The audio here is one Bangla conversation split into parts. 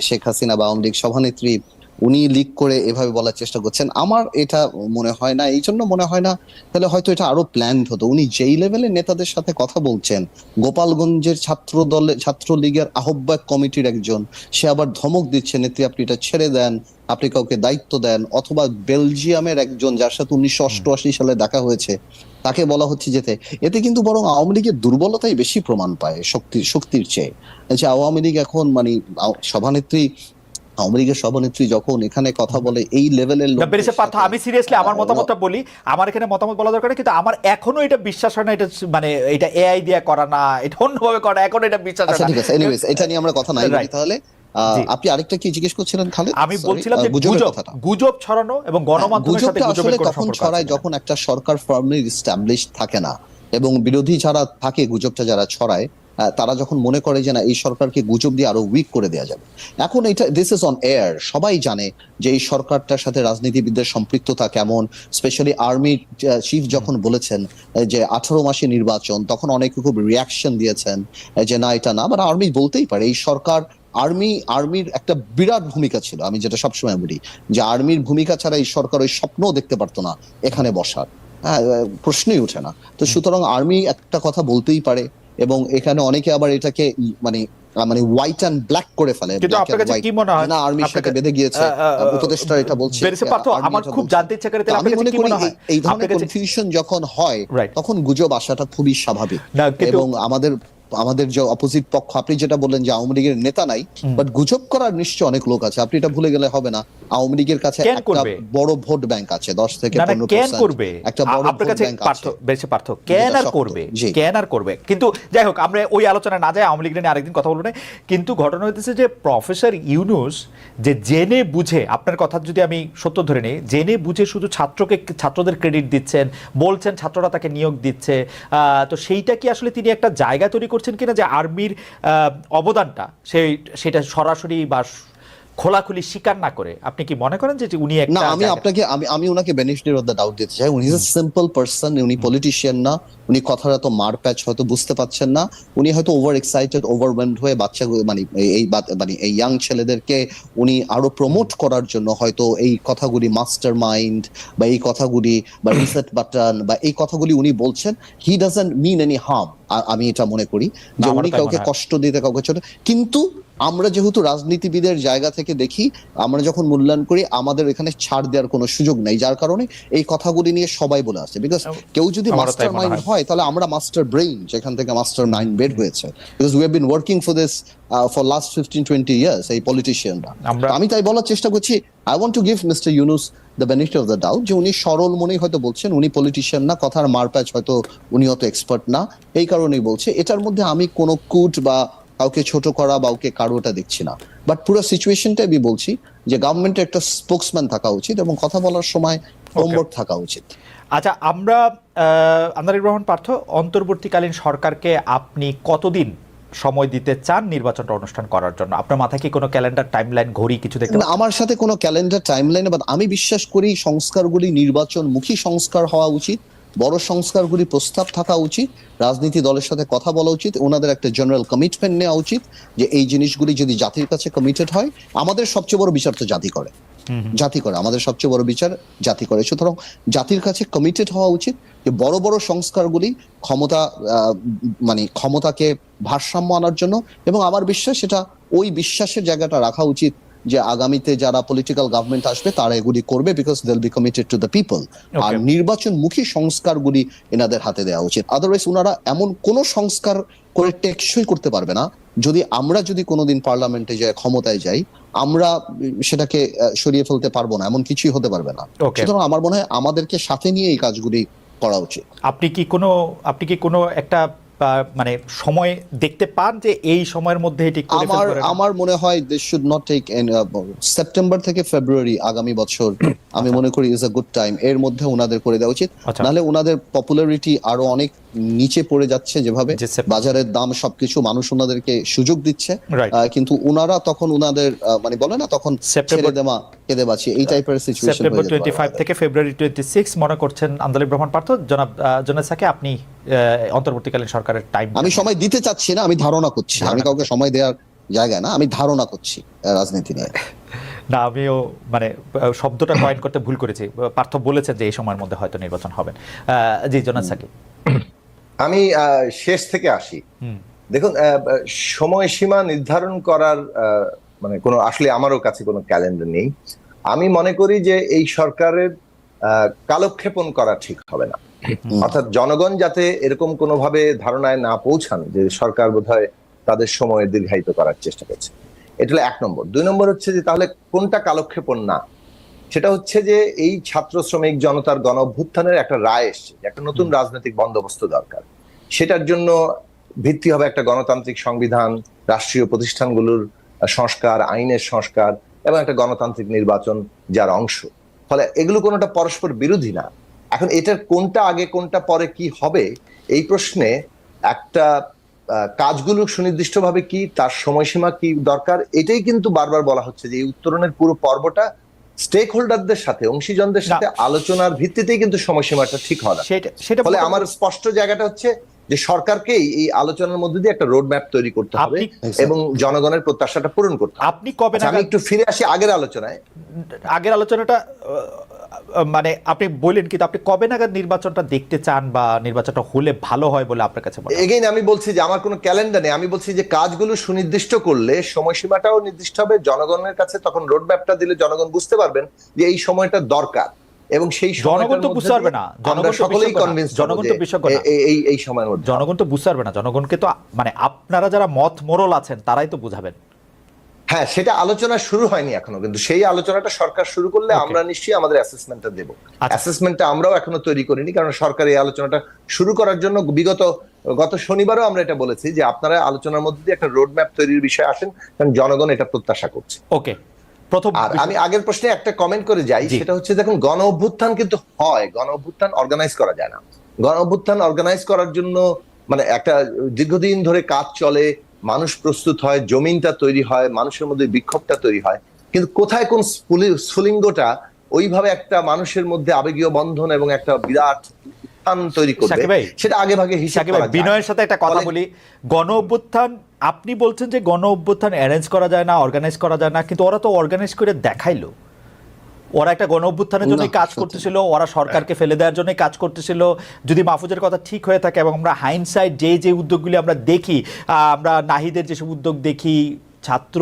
শেখ হাসিনা বা আওয়ামী লীগ সভানেত্রী উনি লিক করে এভাবে বলার চেষ্টা করছেন। আমার এটা মনে হয় না, এই জন্য মনে হয় না, তাহলে হয়তো এটা আরও প্ল্যান হতো। উনি যেই লেভেলের নেতাদের সাথে কথা বলছেন, গোপালগঞ্জের ছাত্র দলে ছাত্রলীগের আহ্বায়ক কমিটির একজন, সে আবার ধমক দিচ্ছে, নেত্রী আপনি এটা ছেড়ে দেন আপনি কাউকে দায়িত্ব দেন অথবা বেলজিয়ামের একজন যার সাথে উনিশশো অষ্টআশি সালে দেখা হয়েছে তাকে বলা হচ্ছে যেতে। এতে কিন্তু বরং আওয়ামী লীগের দুর্বলতাই বেশি প্রমাণ পায় শক্তির শক্তির চেয়ে। যে আওয়ামী লীগ এখন মানে সভানেত্রী আওয়ামী লীগের সভানেত্রী যখন এখানে কথা বলে এই লেভেলের লোকদের বেরিসে সাথে- আমি সিরিয়াসলি আমার মতামতটা বলি আমার এখানে মতামত বলা দরকার কিন্তু আমার এখনও এটা বিশ্বাস হয় না এটা মানে এটা এআই দিয়ে করা না এটা অন্যভাবে করা এখন এটা বিশ্বাস হয় আচ্ছা না। ঠিক আছে এনিওয়েজ এটা নিয়ে আমরা কথা নাই তাহলে। আপনি আরেকটা কি জিজ্ঞেস করছিলেন খালেদ? আমি বলছিলাম যে গুজব গুজব ছড়ানো এবং গণমাধ্যমের সাথে গুজবের কোনো তখন ছড়ায় যখন একটা সরকার ফার্মলি এস্টাবলিশ থাকে না এবং বিরোধী যারা থাকে গুজবটা যারা ছড়ায় তারা যখন মনে করে যে না এই সরকারকে গুজব দিয়ে আরও উইক করে দেওয়া যাবে। এখন এটা দিস ইজ অন এয়ার সবাই জানে যে এই সরকারটার সাথে রাজনীতিবিদদের সম্পৃক্ততা কেমন স্পেশালি আর্মি চিফ যখন বলেছেন যে আঠারো মাসে নির্বাচন তখন অনেকে খুব রিয়াকশন দিয়েছেন যে না এটা না মানে আর্মি বলতেই পারে এই সরকার আর্মি আর্মির একটা বিরাট ভূমিকা ছিল আমি যেটা সবসময় বলি যে আর্মির ভূমিকা ছাড়া এই সরকার ওই স্বপ্নও দেখতে পারতো না এখানে বসার। হ্যাঁ প্রশ্নই ওঠে না। তো সুতরাং আর্মি একটা কথা বলতেই পারে এবং এখানে অনেকে আবার এটাকে মানে মানে হোয়াইট অ্যান্ড ব্ল্যাক করে ফেলে কিন্তু আপনার কাছে কি মনে হয়? না আর্মির সাথে বেঁধে গিয়েছে উপদেষ্টা এটা বলছে। বেরিসে পার্থ আমার খুব জানতে ইচ্ছা করে তাহলে আপনার কি মনে হয়? এই- এই ধরনের কনফিউশন যখন হয় তখন গুজব আসাটা খুবই স্বাভাবিক এবং আমাদের আমাদের যে অপোজিট পক্ষ আপনি যেটা বললেন যে আওয়ামী লীগের নেতা নাই বাট গুজব করার নিশ্চয় অনেক লোক আছে। আপনি এটা ভুলে গেলে হবে না। আওয়ামী লীগের কাছে একটা বড় ভোট ব্যাংক আছে দশ থেকে না না পনেরো কেন করবে? একটা বড় ভোট ব্যাংক আছে। বেশি পার্থ কেন আর করবে? কেন আর করবে? কিন্তু যাই হোক আমরা ওই আলোচনা না যাই আওয়ামী লীগ নিয়ে আরেকদিন কথা বলব না। কিন্তু ঘটনা হইতেছে যে প্রফেসর ইউনুস যে জেনে বুঝে আপনার কথা যদি আমি সত্য ধরে নিই জেনে বুঝে শুধু ছাত্রকে ছাত্রদের ক্রেডিট দিচ্ছেন বলছেন ছাত্ররা তাকে নিয়োগ দিচ্ছে আহ, তো সেইটা কি আসলে তিনি একটা জায়গা তৈরি করছেন কিনা যে আর্মির অবদানটা সেই সেটা সরাসরি বা খোলাখুলি স্বীকার না করে আপনি কি মনে করেন যে উনি একটা না আমি আপনাকে আমি আমি ওনাকে বেনিফিট অফ দ্য ডাউট দিতে চাই। উনি ইজ এ সিম্পল পারসন উনি পলিটিশিয়ান না উনি কথার এত মার প্যাচ হয়তো বুঝতে পারছেন না উনি হয়তো ওভার এক্সাইটেড ওভারওয়েলড হয়ে বাচ্চা মানে এই- মানে এই ইয়াং ছেলেদেরকে উনি আরও প্রমোট করার জন্য হয়তো এই কথাগুলি মাস্টার মাইন্ড বা এই কথাগুলি বা রিসেট বাটন বা এই কথাগুলি উনি বলছেন he doesn't mean any harm আমি এটা মনে করি। যে উনি কাউকে কষ্ট দিতে কাউকে ছোট কিন্তু আমরা যেহেতু রাজনীতিবিদের জায়গা থেকে দেখি আমরা যখন মূল্যায়ন করি আমাদের এখানে ছাড় দেওয়ার কোনো সুযোগ নেই যার কারণে এই কথাগুলি নিয়ে সবাই বলে আসছে। বিকজ কেউ যদি মাস্টার মাইন্ড হয়। তাহলে আমরা মাস্টার ব্রেইন যেখান থেকে মাস্টার মাইন্ড বের হয়েছে। Because we have been working for this for last fifteen twenty years এই পলিটিশিয়ানরা আমি তাই বলার চেষ্টা করছি I want to give mister Yunus the benefit of the doubt যে উনি সরল মনেই হয়তো বলছেন উনি পলিটিশিয়ান না কথার মারপ্যাচ হয়তো উনি অত এক্সপার্ট না। এই কারণেই বলছে এটার মধ্যে আমি কোনো কুট বা কাউকে ছোট করা বা ওকে কারোটা দেখছি না। বাট পুরো সিচুয়েশনটা আমি বলছি যে গভর্নমেন্টের একটা স্পোক্সম্যান থাকা উচিত এবং কথা বলার সময় হোমওয়ার্ক থাকা উচিত। আচ্ছা আমরা আন্দারিক রহমান পার্থ অন্তর্বর্তীকালীন সরকারকে আপনি কতদিন সময় দিতে চান নির্বাচনটা অনুষ্ঠান করার জন্য? আপনার মাথায় কি কোনো ক্যালেন্ডার টাইমলাইন ঘড়ি কিছু দেখতে আমার সাথে কোনো ক্যালেন্ডার টাইমলাইন বা আমি বিশ্বাস করি সংস্কারগুলি নির্বাচনমুখী সংস্কার হওয়া উচিত। বড় সংস্কারগুলি প্রস্তাব থাকা উচিত রাজনীতি দলের সাথে কথা বলা উচিত ওনাদের একটা জেনারেল কমিটমেন্ট নেওয়া উচিত যে এই জিনিসগুলি যদি জাতির কাছে কমিটেড হয় আমাদের সবচেয়ে বড় বিচার তো জাতি করে। জাতি করে আমাদের সবচেয়ে বড় বিচার জাতি করে। সুতরাং জাতির কাছে কমিটেড হওয়া উচিত যে বড় বড় সংস্কারগুলি ক্ষমতা মানে ক্ষমতাকে ভারসাম্য আনার জন্য এবং আমার বিশ্বাস সেটা ওই বিশ্বাসের জায়গাটা রাখা উচিত যে আগামীতে যারা পলিটিক্যাল গভর্নমেন্ট আসবে তারা এগুলি করবে because they'll be committed to the people আর নির্বাচনমুখী সংস্কারগুলি এনাদের হাতে দেওয়া উচিত। আদারওয়াইজ ওনারা এমন কোন সংস্কার করে টেকসই করতে পারবে না। যদি আমরা যদি কোনোদিন পার্লামেন্টে যাই ক্ষমতায় যাই আমরা সেটাকে সরিয়ে ফেলতে পারব না এমন কিছুই হতে পারবে না। সুতরাং আমার মনে হয় আমাদেরকে সাথে নিয়ে এই কাজগুলি করা উচিত। আপনি কি কোনো আপনি কি কোনো একটা মানে সময় দেখতে পান যে এই সময়ের মধ্যে এটি আমার আমার মনে হয় this should not take September থেকে ফেব্রুয়ারি আগামী বছর আমি মনে করি ইজ আ গুড টাইম এর মধ্যে ওনাদের করে দেওয়া উচিত। আচ্ছা। নাহলে ওনাদের পপুলারিটি আরও অনেক নিচে পড়ে যাচ্ছে যেভাবে। বাজারের দাম সবকিছু মানুষ ওনাদেরকে সুযোগ দিচ্ছে। কিন্তু ওনারা তখন ওনাদের মানে বলে না তখন ছেড়ে দেওয়া কেঁদে বাঁচি এই টাইপের সিচুয়েশন সেপ্টেম্বর টোয়েন্টি ফাইভ থেকে ফেব্রুয়ারি টোয়েন্টি সিক্স মনে করছেন আন্দালিক রহমান পার্থ। জনাব জনাব সাকে আপনি অন্তর্বর্তীকালীন সরকারের টাইম আমি সময় দিতে চাচ্ছি না আমি ধারণা করছি। আমি কাউকে সময় দেওয়ার জায়গায় না আমি ধারণা করছি রাজনীতি নিয়ে। না আমিও মানে শব্দটা কয়েন করতে ভুল করেছি। পার্থ বলেছেন যে এই সময়ের মধ্যে হয়তো নির্বাচন হবেন। জি জোনাস সাকিব আমি শেষ থেকে আসি। দেখুন সময়সীমা নির্ধারণ করার মানে কোনো আসলে আমারও কাছে কোনো ক্যালেন্ডার নেই। আমি মনে করি যে এই সরকারের কালক্ষেপণ করা ঠিক হবে না। অর্থাৎ জনগণ যাতে এরকম কোনোভাবে ধারণায় না পৌঁছান যে সরকার বোধহয় তাদের সময় দীর্ঘায়িত করার চেষ্টা করছে। এটা হলো এক নম্বর। দুই নম্বর হচ্ছে যে তাহলে কোনটা কালক্ষেপণ না? সেটা হচ্ছে যে এই ছাত্র শ্রমিক জনতার গণ অভ্যুত্থানের একটা রায় এসছে একটা নতুন রাজনৈতিক বন্দোবস্ত দরকার। সেটার জন্য ভিত্তি হবে একটা গণতান্ত্রিক সংবিধান রাষ্ট্রীয় প্রতিষ্ঠানগুলোর সংস্কার আইনের সংস্কার এবং একটা গণতান্ত্রিক নির্বাচন যার অংশ। ফলে এগুলো কোনোটা পরস্পর বিরোধী না। এখন এটার কোনটা আগে কোনটা পরে কি হবে এই প্রশ্নে একটা কাজগুলো সুনির্দিষ্টভাবে কি তার সময়সীমা কি দরকার এটাই কিন্তু বারবার বলা হচ্ছে যে এই উত্তরণের পুরো পর্বটা স্টেক হোল্ডারদের সাথে অংশীজনদের সাথে আলোচনার ভিত্তিতেই কিন্তু সময়সীমাটা ঠিক হয় না। সেটা সেটা ফলে আমার স্পষ্ট জায়গাটা হচ্ছে যে সরকারকেই এই আলোচনার মধ্যে দিয়ে একটা রোড ম্যাপ তৈরি করতে হবে এবং জনগণের প্রত্যাশাটা পূরণ করতে হবে। আপনি কবে আচ্ছা, আমি একটু ফিরে আসি আগের আলোচনায়। আগের আলোচনাটা মানে আপনি বললেন কিন্তু আপনি কবে নাগাদ নির্বাচনটা দেখতে চান বা নির্বাচনটা হলে ভালো হয় বলে আপনার কাছে এগেইন আমি বলছি যে আমার কোনো ক্যালেন্ডার নেই। আমি বলছি যে কাজগুলো সুনির্দিষ্ট করলে সময়সীমাটাও নির্দিষ্ট হবে। জনগণের কাছে তখন রোড ম্যাপটা দিলে জনগণ বুঝতে পারবেন যে এই সময়টা দরকার। এবং সেই জনগণ তো বুঝতে পারবে না। জনগণ সকলেই কনভিন্স জনগণ তো বিশেষজ্ঞ। এই এই সময়ের মধ্যে। জনগণ তো বুঝতে পারবে না। জনগণকে তো মানে আপনারা যারা মত মোরল আছেন তারাই তো বুঝাবেন। হ্যাঁ সেটা আলোচনা শুরু হয়নি এখনও কিন্তু সেই আলোচনাটা সরকার শুরু করলে আমরা নিশ্চয়ই আমাদের অ্যাসেসমেন্টটা দেবো। আচ্ছা। অ্যাসেসমেন্টটা আমরাও এখনও তৈরি করিনি কারণ সরকার এই আলোচনাটা শুরু করার জন্য বিগত গত শনিবারও আমরা এটা বলেছি যে আপনারা আলোচনার মধ্যে দিয়ে একটা রোড ম্যাপ তৈরির বিষয়ে আসেন কারণ জনগণ এটা প্রত্যাশা করছে। ওকে প্রথম আমি আগের প্রশ্নে একটা কমেন্ট করে যাই। সেটা হচ্ছে দেখুন গণ অভ্যুত্থান কিন্তু হয়। গণ অভ্যুত্থান অর্গানাইজ করা যায় না। গণ অভ্যুত্থান অর্গানাইজ করার জন্য মানে একটা দীর্ঘদিন ধরে কাজ চলে মানুষ প্রস্তুত হয় জমিনটা তৈরি হয় মানুষের মধ্যে বিক্ষোভটা তৈরি হয়। কিন্তু কোথায় কোন স্ফুলি- স্ফুলিঙ্গটা ওইভাবে একটা মানুষের মধ্যে আবেগীয় বন্ধন এবং একটা বিরাট উত্থান তৈরি করবে সেটা আগে ভাগে হিসাব। বিনয়ের সাথে একটা কথা বলি গণ অভ্যুত্থান আপনি বলছেন যে গণ অভ্যুত্থান অ্যারেঞ্জ করা যায় না অর্গানাইজ করা যায় না কিন্তু ওরা তো অর্গানাইজ করে দেখাইলো। ওরা একটা গণ অভ্যুত্থানের জন্য কাজ করতেছিল ওরা সরকারকে ফেলে দেওয়ার জন্য কাজ করতেছিল। যদি মাহফুজের কথা ঠিক হয়ে থাকে এবং আমরা হাইনসাইড যে যে উদ্যোগগুলি আমরা দেখি আহ, আমরা নাহিদের যেসব উদ্যোগ দেখি ছাত্র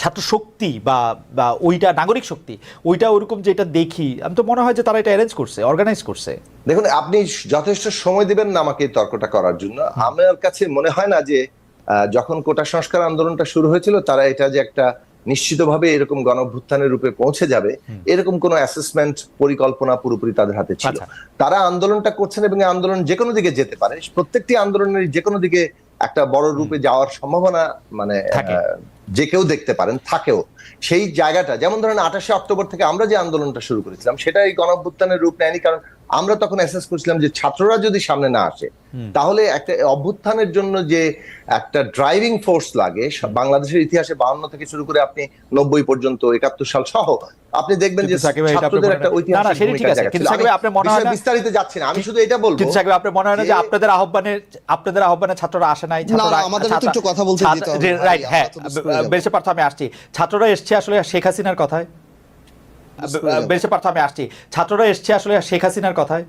ছাত্র শক্তি বা বা ওইটা নাগরিক শক্তি ওইটা ওরকম যেটা দেখি আমি তো মনে হয় যে তারা এটা অ্যারেঞ্জ করছে অর্গানাইজ করছে। দেখুন আপনি যথেষ্ট সময় দিবেন না আমাকে তর্কটা করার জন্য। আমার কাছে মনে হয় না যে যখন কোটা সংস্কার আন্দোলনটা শুরু হয়েছিল তারা এটা যে একটা নিশ্চিতভাবে এরকম গণ অভ্যুত্থানের রূপে পৌঁছে যাবে এরকম কোনো অ্যাসেসমেন্ট পরিকল্পনা পুরোপুরি তাদের হাতে ছিল। আচ্ছা। তারা আন্দোলনটা করছেন এবং আন্দোলন যে কোনো দিকে যেতে পারে প্রত্যেকটি আন্দোলনের যে কোনো দিকে একটা বড় রূপে যাওয়ার সম্ভাবনা মানে। যে কেউ দেখতে পারেন থাকেও সেই জায়গাটা যেমন ধরেন আঠাশে অক্টোবর থেকে আমরা যে আন্দোলনটা শুরু করেছিলাম সেটাই এই গণঅভ্যুত্থানের রূপ নেয়নি কারণ আমরা তখন অ্যাসেস করছিলাম যে ছাত্ররা যদি সামনে না আসে তাহলে একটা অভ্যুত্থানের জন্য যে একটা ড্রাইভিং ফোর্স লাগে বাংলাদেশের ইতিহাসে বাহান্ন থেকে শুরু করে আপনি নব্বই পর্যন্ত একাত্তর সাল সহ আপনি দেখবেন যে ছাত্রদের একটা ঐতিহাসিক আপনার বিস্তারিত যাচ্ছি না আমি শুধু এটা বলব কিন্তু সাকিব আপনি মনে হয় না যে আপনাদের আহ্বানে আপনাদের আহ্বানে ছাত্ররা আসে নাই না, আমাদেরও একটু কথা বলতে দিতে হবে, রাইট হ্যাঁ বেশি পার্থ আমি আসছি। ছাত্ররা এসছে আসলে শেখ হাসিনার কথায়। বেশি পার্থ আমি আসছি। ছাত্ররা এসছে আসলে শেখ হাসিনার কথায়?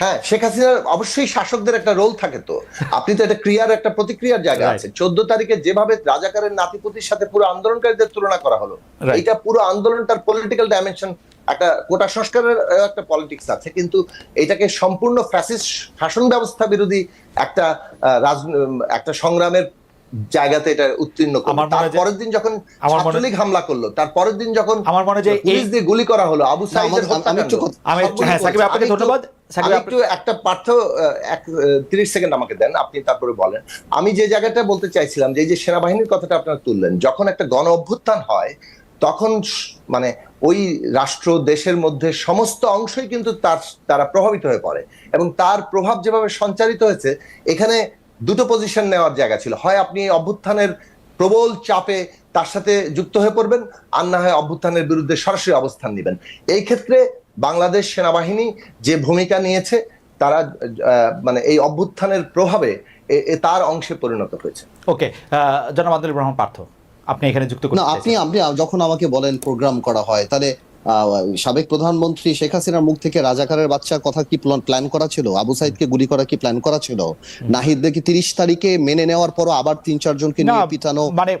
হ্যাঁ শেখ হাসিনার অবশ্যই শাসকদের একটা রোল থাকে তো। আপনি তো একটা ক্রিয়ার একটা প্রতিক্রিয়ার জায়গা আছে। চোদ্দ তারিখে যেভাবে রাজাকারের নাতিপুতির সাথে পুরো আন্দোলনকারীদের তুলনা করা হলো. এটা পুরো আন্দোলনটার পলিটিক্যাল ডাইমেনশন একটা কোটা সংস্কারের একটা পলিটিক্স আছে। কিন্তু এটাকে সম্পূর্ণ ফ্যাসিস্ট শাসন ব্যবস্থা বিরোধী একটা রাজ একটা সংগ্রামের জায়গাতে এটা উত্তীর্ণ করল। তারপরের দিন যখন ছাত্রলীগ হামলা করল তারপরের দিন যখন আমার মনে হয় যে পুলিশ দিয়ে গুলি করা হলো আবু সাইদের আমার- আমি একটু আমি হ্যাঁ সাকিব আপনাকে ধন্যবাদ। সাকিব একটু একটা পার্থ এক তিরিশ সেকেন্ড আমাকে দেন আপনি তারপরে বলেন। আমি যে জায়গাটা বলতে চাইছিলাম যে এই যে সেনাবাহিনীর কথাটা আপনারা তুললেন যখন একটা গণ অভ্যুত্থান হয় তখন মানে ওই রাষ্ট্র দেশের মধ্যে সমস্ত অংশই কিন্তু তার তারা প্রভাবিত হয়ে পড়ে এবং তার প্রভাব যেভাবে সঞ্চারিত হয়েছে এখানে দুটো পজিশন নেওয়ার জায়গা ছিল। হয় আপনি অভ্যুত্থানের প্রবল চাপে তার সাথে যুক্ত হয়ে পড়বেন আর না হয় অভ্যুত্থানের বিরুদ্ধে সরাসরি অবস্থান নেবেন। এই ক্ষেত্রে বাংলাদেশ সেনাবাহিনী যে ভূমিকা নিয়েছে তারা মানে এই অভ্যুত্থানের প্রভাবে তার অংশে পরিণত হয়েছে। ওকে জনাব আব্দুল রহমান পার্থ আপনি এখানে যুক্ত করতে না আপনি আপনি যখন আমাকে বলেন প্রোগ্রাম করা হয় তাহলে সাবেক প্রধানমন্ত্রী শেখ হাসিনার মুখ থেকে রাজাকারের বাচ্চার কথা কি প্ল্যান করা ছিল? আবু সাইদকে গুলি করা কি প্ল্যান করা ছিল? নাহিদকে তিরিশ তারিখে মেনে নেওয়ার পরও আবার তিন চারজনকে নিয়ে পিটানো মানে